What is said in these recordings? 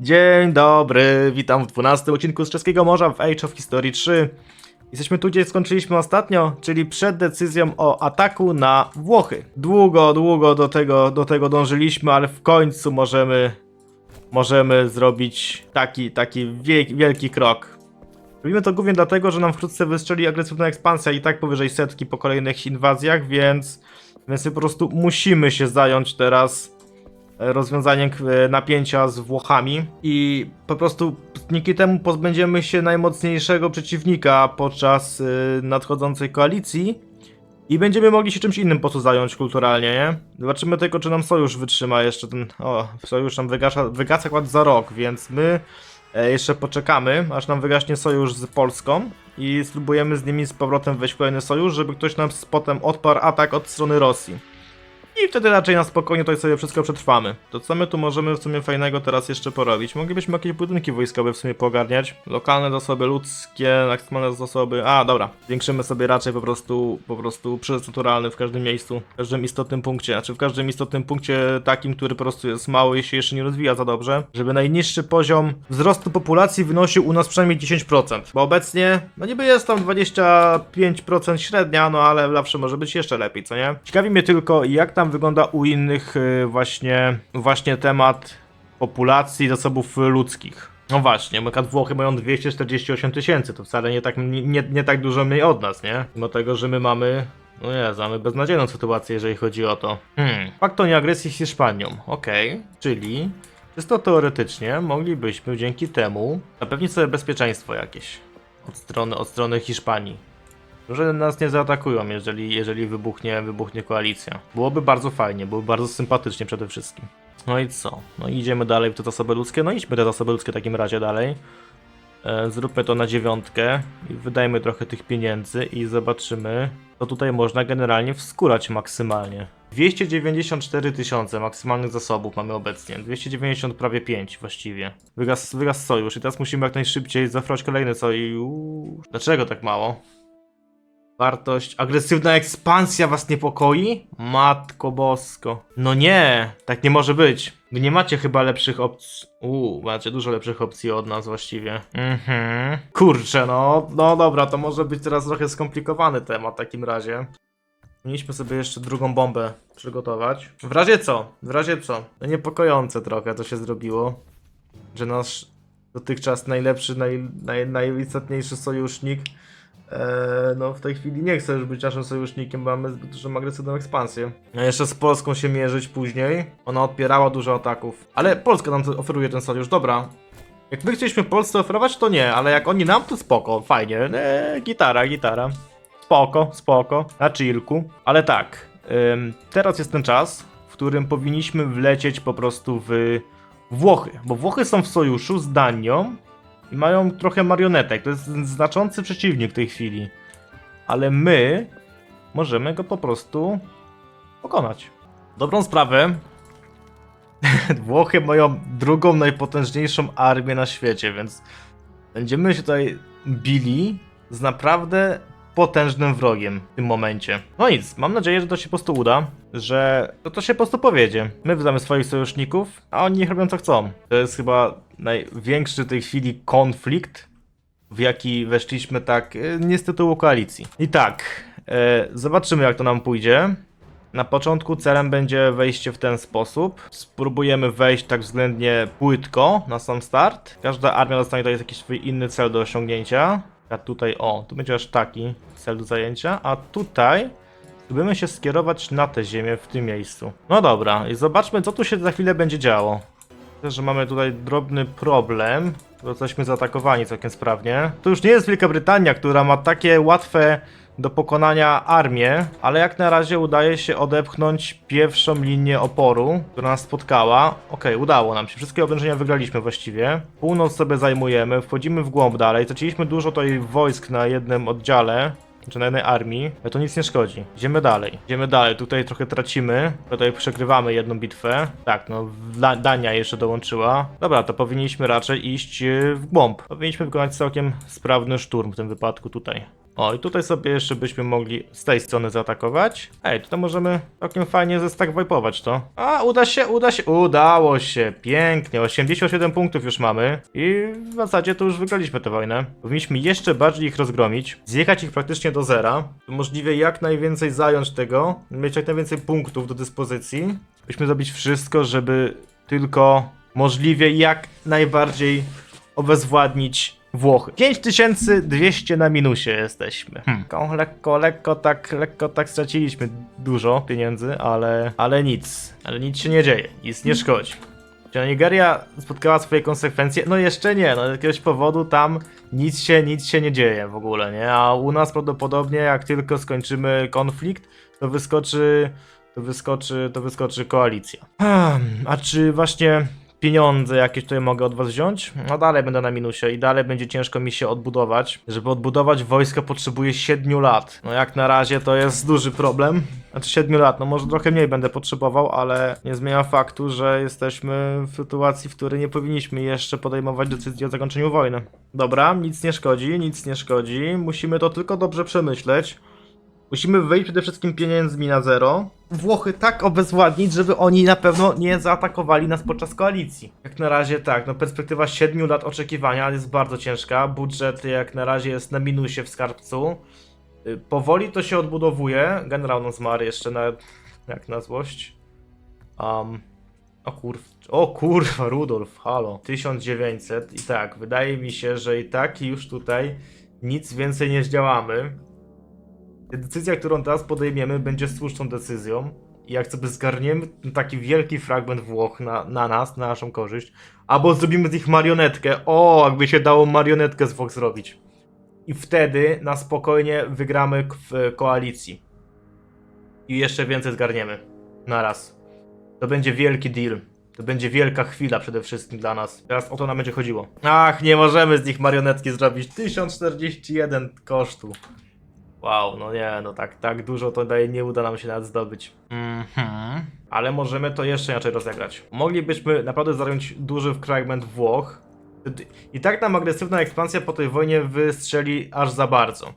Dzień dobry, witam w 12 odcinku z Czeskiego Morza w Age of History 3. Jesteśmy tu, gdzie skończyliśmy ostatnio, czyli przed decyzją o ataku na Włochy. Długo, długo do tego, do tego dążyliśmy, ale w końcu możemy, możemy zrobić taki, taki wie, wielki krok. Robimy to głównie dlatego, że nam wkrótce wystrzeli agresywna ekspansja i tak powyżej setki po kolejnych inwazjach, więc, więc po prostu musimy się zająć teraz rozwiązaniem e, napięcia z Włochami i po prostu dzięki temu pozbędziemy się najmocniejszego przeciwnika podczas y, nadchodzącej koalicji i będziemy mogli się czymś innym po prostu zająć kulturalnie, nie? Zobaczymy tylko, czy nam sojusz wytrzyma jeszcze ten... O, sojusz nam wygasza, wygasa akurat za rok, więc my e, jeszcze poczekamy, aż nam wygaśnie sojusz z Polską i spróbujemy z nimi z powrotem wejść w kolejny sojusz, żeby ktoś nam potem odparł atak od strony Rosji. I wtedy raczej na spokojnie to sobie wszystko przetrwamy. To co my tu możemy w sumie fajnego teraz jeszcze porobić? Moglibyśmy jakieś budynki wojskowe w sumie pogarniać. Lokalne zasoby ludzkie, ekstremalne zasoby. A, dobra. Zwiększymy sobie raczej po prostu, po prostu przyrost naturalny w każdym miejscu, w każdym istotnym punkcie. Znaczy w każdym istotnym punkcie takim, który po prostu jest mały i się jeszcze nie rozwija za dobrze. Żeby najniższy poziom wzrostu populacji wynosił u nas przynajmniej 10%. Bo obecnie, no niby jest tam 25% średnia, no ale zawsze może być jeszcze lepiej, co nie? Ciekawi mnie tylko, jak tam wygląda u innych y, właśnie, właśnie temat populacji zasobów ludzkich. No właśnie, na Włochy mają 248 tysięcy, to wcale nie tak, nie, nie, tak dużo mniej od nas, nie? Mimo tego, że my mamy, no nie, mamy beznadziejną sytuację, jeżeli chodzi o to. Hmm, fakt o nieagresji z Hiszpanią, okej, czyli czysto teoretycznie moglibyśmy dzięki temu zapewnić sobie bezpieczeństwo jakieś od strony, od strony Hiszpanii. Że nas nie zaatakują, jeżeli, jeżeli wybuchnie, wybuchnie koalicja. Byłoby bardzo fajnie, byłoby bardzo sympatycznie przede wszystkim. No i co? No idziemy dalej w te zasoby ludzkie. No idźmy te zasoby ludzkie w takim razie dalej. E, zróbmy to na dziewiątkę i wydajmy trochę tych pieniędzy i zobaczymy, co tutaj można generalnie wskurać maksymalnie. 294 tysiące maksymalnych zasobów mamy obecnie. 290 prawie 5 właściwie. Wygas, wygas sojusz i teraz musimy jak najszybciej zafrać kolejny sojusz. Dlaczego tak mało? Wartość. Agresywna ekspansja was niepokoi? Matko bosko. No nie, tak nie może być. Wy nie macie chyba lepszych opcji. Uuu, macie dużo lepszych opcji od nas właściwie. Mhm. Kurczę, no, no dobra, to może być teraz trochę skomplikowany temat w takim razie. Powinniśmy sobie jeszcze drugą bombę przygotować. W razie co? W razie co? No niepokojące trochę to się zrobiło. Że nasz dotychczas najlepszy, naj, naj, najistotniejszy sojusznik no w tej chwili nie chcę już być naszym sojusznikiem, bo mamy zbyt dużą agresywną ekspansję. A jeszcze z Polską się mierzyć później. Ona odpierała dużo ataków. Ale Polska nam oferuje ten sojusz, dobra. Jak my chcieliśmy Polsce oferować, to nie, ale jak oni nam, to spoko, fajnie. Eee, gitara, gitara. Spoko, spoko, na chillku. Ale tak, ym, teraz jest ten czas, w którym powinniśmy wlecieć po prostu w Włochy. Bo Włochy są w sojuszu z Danią, i mają trochę marionetek. To jest znaczący przeciwnik w tej chwili. Ale my możemy go po prostu pokonać. Dobrą sprawę. Włochy mają drugą najpotężniejszą armię na świecie, więc będziemy się tutaj bili z naprawdę potężnym wrogiem w tym momencie. No nic, mam nadzieję, że to się po prostu uda, że to, to się po prostu powiedzie. My wydamy swoich sojuszników, a oni niech robią co chcą. To jest chyba największy w tej chwili konflikt, w jaki weszliśmy tak e, nie z tytułu koalicji. I tak, e, zobaczymy jak to nam pójdzie. Na początku celem będzie wejście w ten sposób. Spróbujemy wejść tak względnie płytko na sam start. Każda armia dostanie tutaj jakiś swój inny cel do osiągnięcia. A tutaj, o, tu będzie aż taki cel do zajęcia, a tutaj spróbujemy się skierować na tę ziemię w tym miejscu. No dobra, i zobaczmy co tu się za chwilę będzie działo. Myślę, że mamy tutaj drobny problem, bo jesteśmy zaatakowani całkiem sprawnie. To już nie jest Wielka Brytania, która ma takie łatwe do pokonania armię, ale jak na razie udaje się odepchnąć pierwszą linię oporu, która nas spotkała. Okej, udało nam się. Wszystkie oblężenia wygraliśmy właściwie. Północ sobie zajmujemy, wchodzimy w głąb dalej. Traciliśmy dużo tutaj wojsk na jednym oddziale. Czy na jednej armii, ale to nic nie szkodzi. Idziemy dalej. Idziemy dalej. Tutaj trochę tracimy. Tutaj przegrywamy jedną bitwę. Tak, no Da- Dania jeszcze dołączyła. Dobra, to powinniśmy raczej iść e, w głąb. Powinniśmy wykonać całkiem sprawny szturm w tym wypadku tutaj. O, i tutaj sobie jeszcze byśmy mogli z tej strony zaatakować. Ej, tutaj możemy całkiem fajnie ze stack wipe'ować to. A, uda się, uda się, udało się, pięknie, 87 punktów już mamy i w zasadzie to już wygraliśmy tę wojnę. Powinniśmy jeszcze bardziej ich rozgromić, zjechać ich praktycznie do zera, możliwie jak najwięcej zająć tego, mieć jak najwięcej punktów do dyspozycji, byśmy zrobić wszystko, żeby tylko możliwie jak najbardziej obezwładnić Włochy. 5200 na minusie jesteśmy. Hmm. Lekko, lekko, tak, lekko tak straciliśmy dużo pieniędzy, ale, ale nic. Ale nic się nie dzieje, nic nie szkodzi. Czy Nigeria spotkała swoje konsekwencje? No jeszcze nie, no z jakiegoś powodu tam nic się, nic się nie dzieje w ogóle, nie? A u nas prawdopodobnie jak tylko skończymy konflikt, to wyskoczy, to wyskoczy, to wyskoczy koalicja. Hmm, a czy właśnie pieniądze jakieś tutaj mogę od was wziąć? No dalej będę na minusie i dalej będzie ciężko mi się odbudować. Żeby odbudować wojsko potrzebuję 7 lat. No jak na razie to jest duży problem. Znaczy 7 lat, no może trochę mniej będę potrzebował, ale nie zmienia faktu, że jesteśmy w sytuacji, w której nie powinniśmy jeszcze podejmować decyzji o zakończeniu wojny. Dobra, nic nie szkodzi, nic nie szkodzi. Musimy to tylko dobrze przemyśleć. Musimy wyjść przede wszystkim pieniędzmi na zero. Włochy tak obezwładnić, żeby oni na pewno nie zaatakowali nas podczas koalicji. Jak na razie tak, no perspektywa 7 lat oczekiwania jest bardzo ciężka. Budżet jak na razie jest na minusie w skarbcu. Y, Powoli to się odbudowuje. Generał no zmarł jeszcze na... jak na złość. Um, o kurw... O kurwa, Rudolf, halo. 1900 i tak, wydaje mi się, że i tak już tutaj nic więcej nie zdziałamy. Decyzja, którą teraz podejmiemy, będzie słuszną decyzją. I jak sobie zgarniemy taki wielki fragment Włoch na, na nas, na naszą korzyść, albo zrobimy z nich marionetkę. O, jakby się dało marionetkę z Włoch zrobić. I wtedy na spokojnie wygramy w koalicji. I jeszcze więcej zgarniemy. Na raz. To będzie wielki deal. To będzie wielka chwila przede wszystkim dla nas. Teraz o to nam będzie chodziło. Ach, nie możemy z nich marionetki zrobić. 1041 kosztu. Wow, no nie, no tak, tak dużo to daje, nie uda nam się nawet zdobyć. Mhm. Ale możemy to jeszcze inaczej rozegrać. Moglibyśmy naprawdę zająć duży fragment Włoch. I tak nam agresywna ekspansja po tej wojnie wystrzeli aż za bardzo.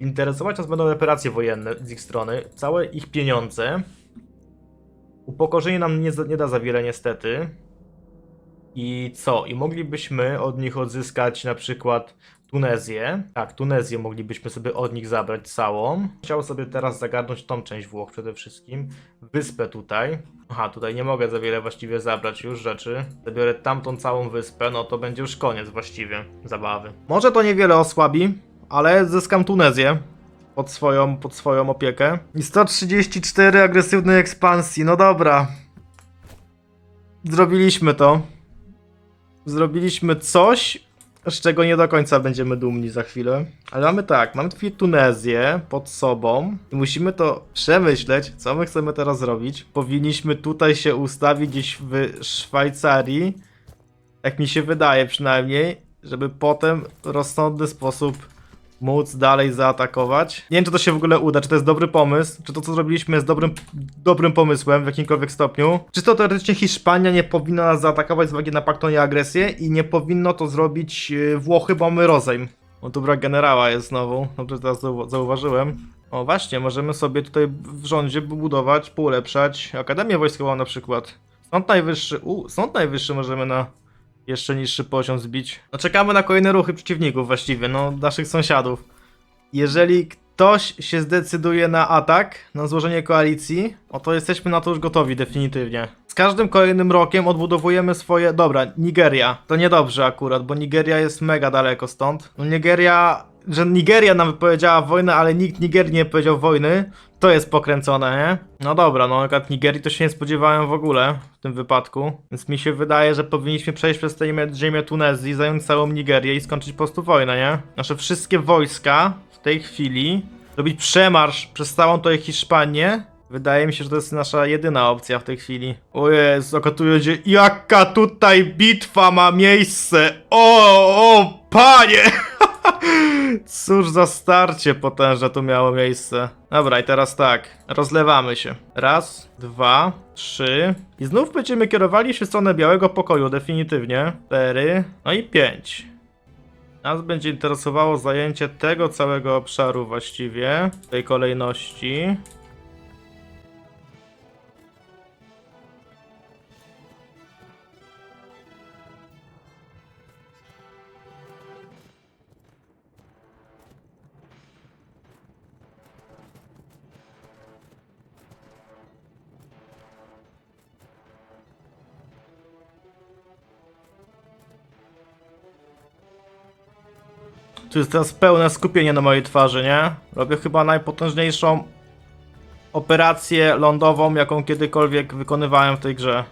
Interesować nas będą operacje wojenne z ich strony, całe ich pieniądze. Upokorzenie nam nie, nie da za wiele niestety. I co? I moglibyśmy od nich odzyskać na przykład Tunezję. Tak, Tunezję moglibyśmy sobie od nich zabrać całą. Chciał sobie teraz zagarnąć tą część Włoch przede wszystkim. Wyspę tutaj. Aha, tutaj nie mogę za wiele właściwie zabrać już rzeczy. Zabiorę tamtą całą wyspę, no to będzie już koniec właściwie zabawy. Może to niewiele osłabi, ale zyskam Tunezję pod swoją, pod swoją opiekę. I 134 agresywnej ekspansji, no dobra. Zrobiliśmy to. Zrobiliśmy coś, z czego nie do końca będziemy dumni za chwilę. Ale mamy tak, mamy dwie Tunezję pod sobą i musimy to przemyśleć, co my chcemy teraz zrobić. Powinniśmy tutaj się ustawić gdzieś w Szwajcarii, jak mi się wydaje przynajmniej, żeby potem w rozsądny sposób móc dalej zaatakować. Nie wiem, czy to się w ogóle uda, czy to jest dobry pomysł, czy to, co zrobiliśmy, jest dobrym, dobrym pomysłem w jakimkolwiek stopniu. Czy to teoretycznie Hiszpania nie powinna nas zaatakować z uwagi na pakt o nieagresję i nie powinno to zrobić yy, Włochy, bo mamy rozejm. O, tu brak generała jest znowu, dobrze teraz zau- zauważyłem. O, właśnie, możemy sobie tutaj w rządzie budować, poulepszać Akademię Wojskową na przykład. Sąd najwyższy, u, sąd najwyższy możemy na jeszcze niższy poziom zbić. No czekamy na kolejne ruchy przeciwników właściwie, no naszych sąsiadów. Jeżeli ktoś się zdecyduje na atak, na złożenie koalicji, no to jesteśmy na to już gotowi definitywnie. Z każdym kolejnym rokiem odbudowujemy swoje... Dobra, Nigeria. To niedobrze akurat, bo Nigeria jest mega daleko stąd. No Nigeria... Że Nigeria nam wypowiedziała wojnę, ale nikt Nigerii nie powiedział wojny, to jest pokręcone, nie? No dobra, no akurat Nigerii to się nie spodziewałem w ogóle w tym wypadku, więc mi się wydaje, że powinniśmy przejść przez tę ziemię, Tunezji, zająć całą Nigerię i skończyć po prostu wojnę, nie? Nasze wszystkie wojska w tej chwili robić przemarsz przez całą tą Hiszpanię. Wydaje mi się, że to jest nasza jedyna opcja w tej chwili. O Jezu, jaka tu jedzie, jaka tutaj bitwa ma miejsce! O, o, panie! Cóż za starcie potężne tu miało miejsce. Dobra, i teraz tak. Rozlewamy się. Raz, dwa, trzy. I znów będziemy kierowali się w stronę białego pokoju, definitywnie. Cztery, no i pięć. Nas będzie interesowało zajęcie tego całego obszaru właściwie, w tej kolejności. Tu jest teraz pełne skupienie na mojej twarzy, nie? Robię chyba najpotężniejszą operację lądową, jaką kiedykolwiek wykonywałem w tej grze.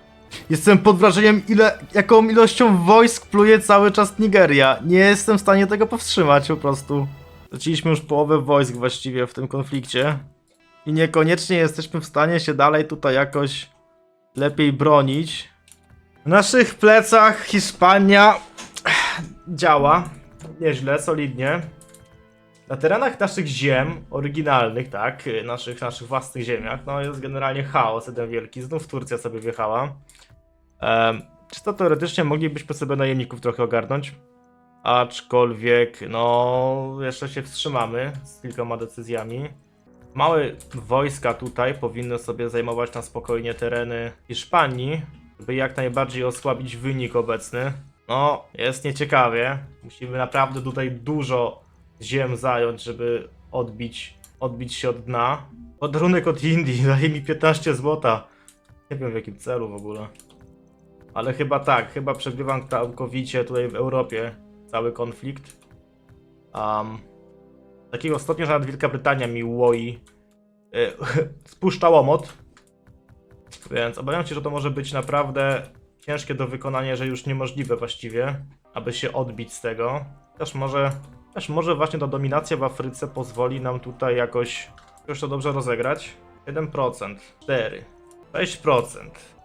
Jestem pod wrażeniem, ile, jaką ilością wojsk pluje cały czas Nigeria. Nie jestem w stanie tego powstrzymać po prostu. Straciliśmy już połowę wojsk właściwie w tym konflikcie. I niekoniecznie jesteśmy w stanie się dalej tutaj jakoś lepiej bronić. W naszych plecach Hiszpania działa nieźle, solidnie. Na terenach naszych ziem, oryginalnych, tak, y, naszych, naszych własnych ziemiach, no jest generalnie chaos jeden wielki. Znów Turcja sobie wjechała. Um, czysto teoretycznie moglibyśmy sobie najemników trochę ogarnąć. Aczkolwiek, no, jeszcze się wstrzymamy z kilkoma decyzjami. Małe wojska tutaj powinny sobie zajmować na spokojnie tereny Hiszpanii, by jak najbardziej osłabić wynik obecny. No, jest nieciekawie. Musimy naprawdę tutaj dużo ziem zająć, żeby odbić, odbić się od dna. Podarunek od Indii daje mi 15 złota. Nie wiem w jakim celu w ogóle. Ale chyba tak, chyba przegrywam całkowicie tutaj w Europie cały konflikt. Um, takiego stopnia, że nawet Wielka Brytania mi łoi. Yy, spuszcza łomot. Więc obawiam się, że to może być naprawdę ciężkie do wykonania, że już niemożliwe właściwie, aby się odbić z tego. Też może, też może właśnie ta dominacja w Afryce pozwoli nam tutaj jakoś, jakoś to dobrze rozegrać. 7%, 4, 6%,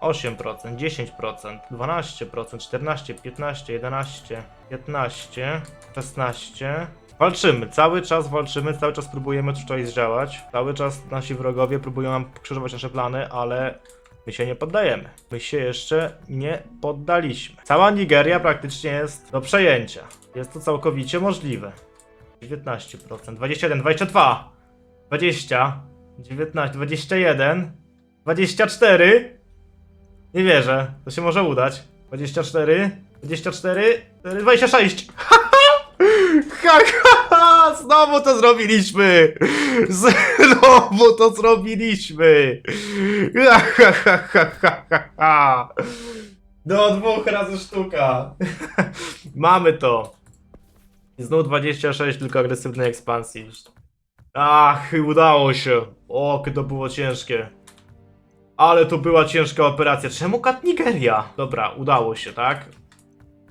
8%, 10%, 12%, 14, 15, 11, 15, 16. Walczymy, cały czas walczymy, cały czas próbujemy tutaj zdziałać. Cały czas nasi wrogowie próbują nam pokrzyżować nasze plany, ale My się nie poddajemy. My się jeszcze nie poddaliśmy. Cała Nigeria praktycznie jest do przejęcia. Jest to całkowicie możliwe. 19%, 21, 22, 20, 19, 21, 24. Nie wierzę. To się może udać. 24, 24, 26. Ha, znowu to zrobiliśmy! Znowu to zrobiliśmy! Do dwóch razy sztuka. Mamy to. Znów 26 tylko agresywnej ekspansji. Ach, udało się. O, to było ciężkie. Ale to była ciężka operacja. Czemu kat Nigeria? Dobra, udało się, tak?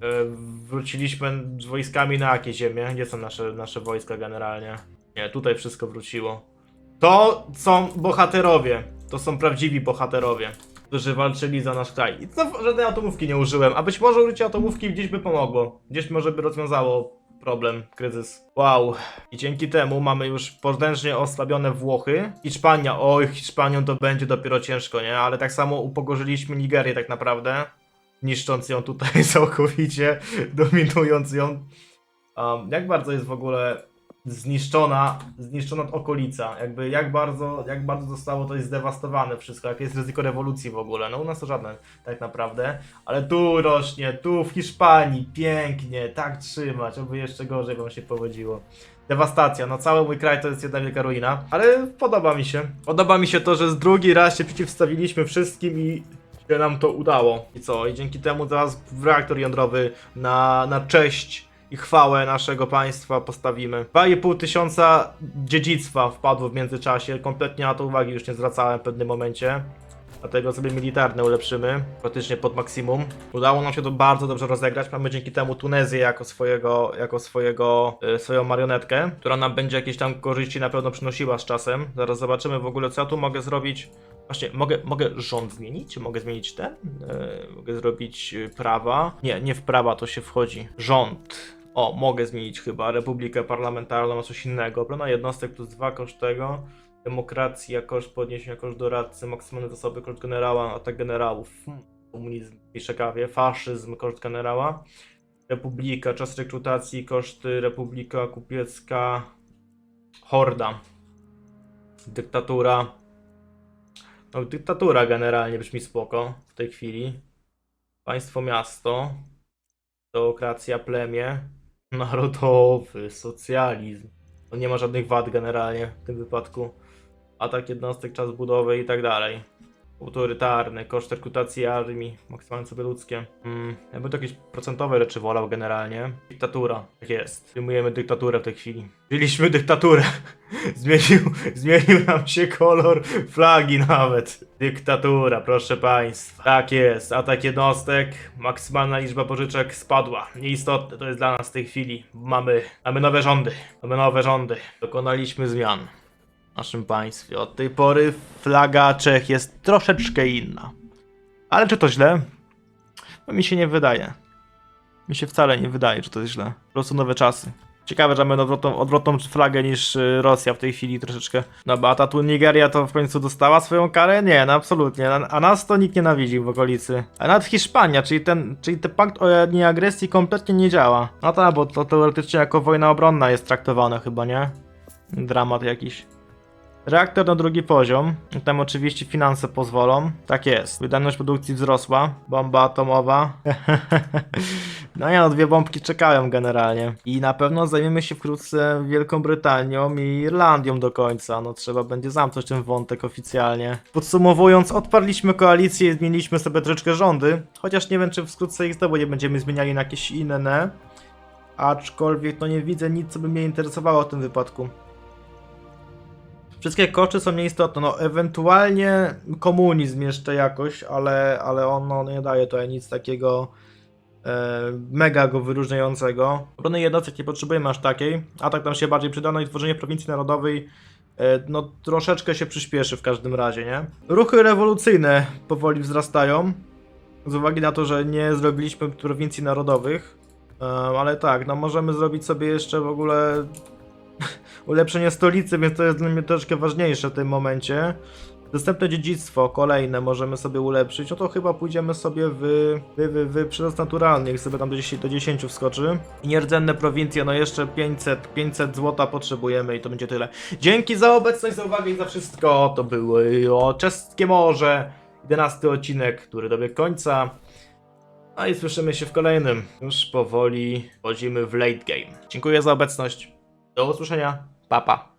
E, wróciliśmy z wojskami na jakie ziemie? Gdzie są nasze, nasze wojska generalnie? Nie, tutaj wszystko wróciło. To są bohaterowie. To są prawdziwi bohaterowie, którzy walczyli za nasz kraj. I co, żadnej atomówki nie użyłem, a być może użycie atomówki gdzieś by pomogło. Gdzieś może by rozwiązało problem, kryzys. Wow. I dzięki temu mamy już potężnie osłabione Włochy. Hiszpania, oj, Hiszpanią to będzie dopiero ciężko, nie? Ale tak samo upogorzyliśmy Nigerię tak naprawdę niszcząc ją tutaj całkowicie, dominując ją. Um, jak bardzo jest w ogóle zniszczona, zniszczona okolica? Jakby jak bardzo, jak bardzo zostało to zdewastowane wszystko, jakie jest ryzyko rewolucji w ogóle? No u nas to żadne tak naprawdę, ale tu rośnie, tu w Hiszpanii, pięknie, tak trzymać, oby jeszcze gorzej wam się powodziło. Dewastacja, no cały mój kraj to jest jedna wielka ruina, ale podoba mi się. Podoba mi się to, że z drugi raz się przeciwstawiliśmy wszystkim i się nam to udało. I co? I dzięki temu teraz reaktor jądrowy na, na cześć i chwałę naszego państwa postawimy. 2,5 tysiąca dziedzictwa wpadło w międzyczasie, kompletnie na to uwagi już nie zwracałem w pewnym momencie. Dlatego sobie militarne ulepszymy, praktycznie pod maksimum. Udało nam się to bardzo dobrze rozegrać. Mamy dzięki temu Tunezję jako swojego, jako swojego, y, swoją marionetkę, która nam będzie jakieś tam korzyści na pewno przynosiła z czasem. Zaraz zobaczymy w ogóle co ja tu mogę zrobić. Właśnie, mogę, mogę rząd zmienić? Mogę zmienić ten? Yy, mogę zrobić y, prawa? Nie, nie w prawa to się wchodzi. Rząd. O, mogę zmienić chyba republikę parlamentarną, coś innego. Plana jednostek plus dwa koszt tego. Demokracja, koszt podniesienia, koszt doradcy, maksymalne zasoby, koszt generała, atak generałów. Hmm. Komunizm w Czekawie, faszyzm, koszt generała. Republika, czas rekrutacji, koszty, Republika Kupiecka, Horda, dyktatura. No, dyktatura generalnie brzmi spoko w tej chwili. Państwo miasto, teokracja plemię, narodowy, socjalizm. No nie ma żadnych wad generalnie w tym wypadku. Atak jednostek, czas budowy i tak dalej. Autorytarny, koszt rekrutacji armii, maksymalnie sobie ludzkie. Mm, ja bym to jakieś procentowe rzeczy wolał generalnie. Dyktatura, tak jest. Przyjmujemy dyktaturę w tej chwili. Byliśmy dyktaturę. zmienił, zmienił nam się kolor flagi nawet. Dyktatura, proszę państwa. Tak jest, atak jednostek, maksymalna liczba pożyczek spadła. Nieistotne to jest dla nas w tej chwili. Mamy, mamy nowe rządy. Mamy nowe rządy. Dokonaliśmy zmian naszym państwie. Od tej pory flaga Czech jest troszeczkę inna. Ale czy to źle? No mi się nie wydaje. Mi się wcale nie wydaje, że to jest źle. Po prostu nowe czasy. Ciekawe, że mamy odwrotną, odwrotną flagę niż y, Rosja w tej chwili troszeczkę. No bo a ta tu Nigeria to w końcu dostała swoją karę? Nie, no absolutnie. A, nas to nikt nie nawidził w okolicy. A nawet Hiszpania, czyli ten, czyli ten pakt o nieagresji kompletnie nie działa. No tak, bo to teoretycznie jako wojna obronna jest traktowane chyba, nie? Dramat jakiś. Reaktor na drugi poziom. Tam oczywiście finanse pozwolą. Tak jest. Wydajność produkcji wzrosła. Bomba atomowa. no ja no, dwie bombki czekają generalnie. I na pewno zajmiemy się wkrótce Wielką Brytanią i Irlandią do końca. No trzeba będzie zamknąć ten wątek oficjalnie. Podsumowując, odparliśmy koalicję i zmieniliśmy sobie troszeczkę rządy. Chociaż nie wiem, czy wkrótce ich znowu nie będziemy zmieniali na jakieś inne. Aczkolwiek no nie widzę nic, co by mnie interesowało w tym wypadku. Wszystkie koszty są nieistotne, no ewentualnie komunizm jeszcze jakoś, ale, ale on no, nie daje tutaj nic takiego e, mega go wyróżniającego. Obrony jednostek nie potrzebujemy aż takiej, a tak nam się bardziej przyda, no i tworzenie prowincji narodowej e, no troszeczkę się przyspieszy w każdym razie, nie? Ruchy rewolucyjne powoli wzrastają, z uwagi na to, że nie zrobiliśmy prowincji narodowych, e, ale tak, no możemy zrobić sobie jeszcze w ogóle ulepszenie stolicy, więc to jest dla mnie troszkę ważniejsze w tym momencie. Dostępne dziedzictwo, kolejne możemy sobie ulepszyć. No to chyba pójdziemy sobie w, w, w, w przyrost naturalny, jak sobie tam do 10, do 10 wskoczy. I nierdzenne prowincje, no jeszcze 500, 500 złota potrzebujemy i to będzie tyle. Dzięki za obecność, za uwagę i za wszystko. To były o Czeskie Morze, 11 odcinek, który dobiegł końca. No i słyszymy się w kolejnym. Już powoli wchodzimy w late game. Dziękuję za obecność. Do usłyszenia. Pa, pa.